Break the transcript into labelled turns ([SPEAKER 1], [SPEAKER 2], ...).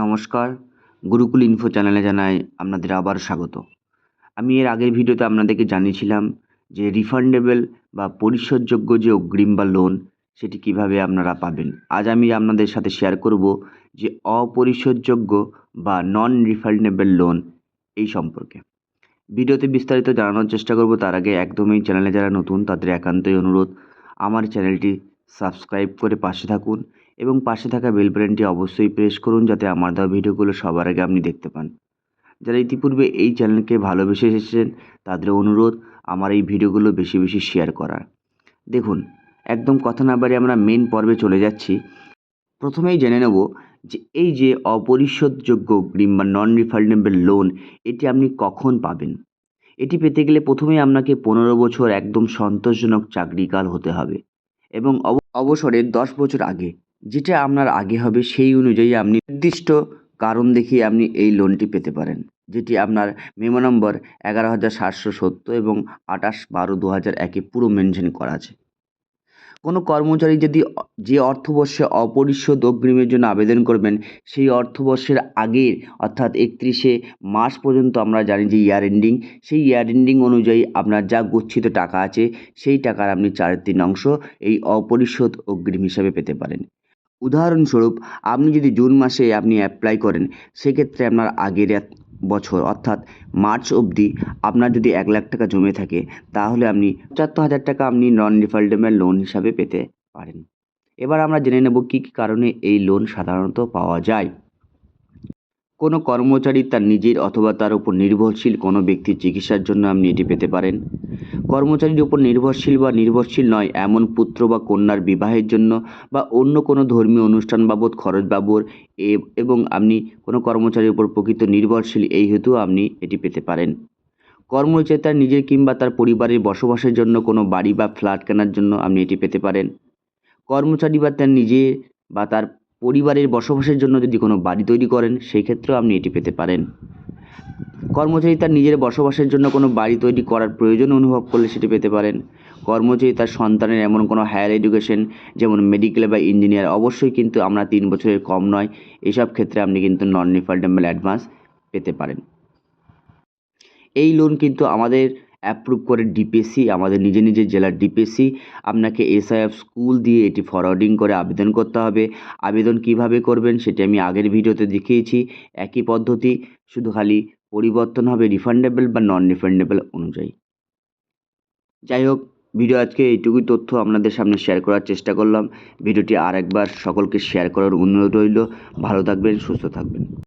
[SPEAKER 1] নমস্কার। গুরুকুল ইনফো চ্যানেলে জানাই আপনাদের আবার স্বাগত। আমি এর আগের ভিডিওতে আপনাদেরকে জানিয়েছিলাম যে রিফান্ডেবল বা পরিশোধযোগ্য যে অগ্রিম বা লোন সেটি কীভাবে আপনারা পাবেন। আজ আমি আপনাদের সাথে শেয়ার করব যে অপরিশোধযোগ্য বা নন রিফান্ডেবল লোন এই সম্পর্কে। ভিডিওতে বিস্তারিত জানানোর চেষ্টা করব, তার আগে একদমই চ্যানেলে যারা নতুন, তাদের একান্তই অনুরোধ, আমার চ্যানেলটি সাবস্ক্রাইব করে পাশে থাকুন এবং পাশে থাকা বেল বাটনটি অবশ্যই প্রেস করুন যাতে আমার দেওয়া ভিডিওগুলো সবার আগে আপনি দেখতে পান। যারা ইতিপূর্বে এই চ্যানেলকে ভালোবেসে এসেছেন, তাদের অনুরোধ আমার এই ভিডিওগুলো বেশি বেশি শেয়ার করার। দেখুন, একদম কথা না বাড়ি আমরা মেন পর্বে চলে যাচ্ছি। প্রথমেই জেনে নেব যে এই যে অপরিশোধযোগ্য অগ্রিম বা নন রিফান্ডেবল লোন এটি আপনি কখন পাবেন? এটি পেতে গেলে প্রথমেই আপনাকে পনেরো বছর একদম সন্তোষজনক চাকরিকাল হতে হবে এবং অব- অবসরের দশ বছর আগে। যেটা আপনার আগে হবে সেই অনুযায়ী আপনি নির্দিষ্ট কারণ দেখিয়ে আপনি এই লোনটি পেতে পারেন, যেটি আপনার মেমো নম্বর এগারো হাজার সাতশো সত্তর এবং আঠাশ বারো দু হাজার একে পুরো মেনশন করা আছে। কোনো কর্মচারী যদি যে অর্থবর্ষে অপরিশোধ অগ্রিমের জন্য আবেদন করবেন, সেই অর্থবর্ষের আগের অর্থাৎ একত্রিশে মার্চ পর্যন্ত আমরা জানি যে ইয়ার এন্ডিং সেই ইয়ার এন্ডিং অনুযায়ী আপনার যা গচ্ছিত টাকা আছে, সেই টাকার আপনি চারের তিন অংশ এই অপরিশোধ অগ্রিম হিসাবে পেতে পারেন। উদাহরণস্বরূপ, আপনি যদি জুন মাসে আপনি অ্যাপ্লাই করেন, সেক্ষেত্রে আপনার আগের এক বছর, অর্থাৎ মার্চ অবধি আপনার যদি এক লাখ টাকা জমে থাকে, তাহলে আপনি পঁচাত্তর হাজার টাকা আপনি নন রিফান্ডেবল লোন হিসাবে পেতে পারেন। এবার আমরা জেনে নেব কী কী কারণে এই লোন সাধারণত পাওয়া যায়। কোনো কর্মচারী তার নিজের অথবা তার উপর নির্ভরশীল কোনো ব্যক্তির চিকিৎসার জন্য আপনি এটি পেতে পারেন। কর্মচারীর উপর নির্ভরশীল বা নির্ভরশীল নয়, এমন পুত্র বা কন্যার বিবাহের জন্য বা অন্য কোনো ধর্মীয় অনুষ্ঠান বাবদ, খরচ বাবদ এবং আপনি কোনো কর্মচারীর উপর প্রকৃত নির্ভরশীল, এই হেতু আপনি এটি পেতে পারেন। কর্মচারী তার নিজের কিংবা তার পরিবারের বসবাসের জন্য কোনো বাড়ি বা ফ্ল্যাট কেনার জন্য আপনি এটি পেতে পারেন। কর্মচারী বা তার নিজের বা তার পরিবারের বসবাসের জন্য যদি কোনো বাড়ি তৈরি করেন সেই ক্ষেত্রেও আপনি এটি পেতে পারেন। কর্মচারী তার নিজের বসবাসের জন্য কোনো বাড়ি তৈরি করার প্রয়োজন অনুভব করলে সেটি পেতে পারেন। কর্মচারী তার সন্তানের এমন কোনো হায়ার এডুকেশন, যেমন মেডিকেল বা ইঞ্জিনিয়ার, অবশ্যই কিন্তু আমরা তিন বছরের কম নয়। এসব ক্ষেত্রে আপনি কিন্তু নন রিফান্ডেবল অ্যাডভান্স পেতে পারেন। এই লোন কিন্তু আমাদের অ্যাপ্রুভ করে ডিপিএসসি আমাদের নিজের নিজের জেলার ডিপিএসসি আপনাকে এসআইএফ স্কুল দিয়ে এটি ফরওয়ার্ডিং করে আবেদন করতে হবে। আবেদন কীভাবে করবেন সেটি আমি আগের ভিডিওতে দেখিয়েছি। একই পদ্ধতি, শুধু খালি পরিবর্তন হবে রিফান্ডেবল বা নন রিফান্ডেবল অনুযায়ী। যাই হোক, ভিডিও আজকে এইটুকুই তথ্য আপনাদের সামনে শেয়ার করার চেষ্টা করলাম। ভিডিওটি আরেকবার সকলকে শেয়ার করার অনুরোধ রইল। ভালো থাকবেন, সুস্থ থাকবেন।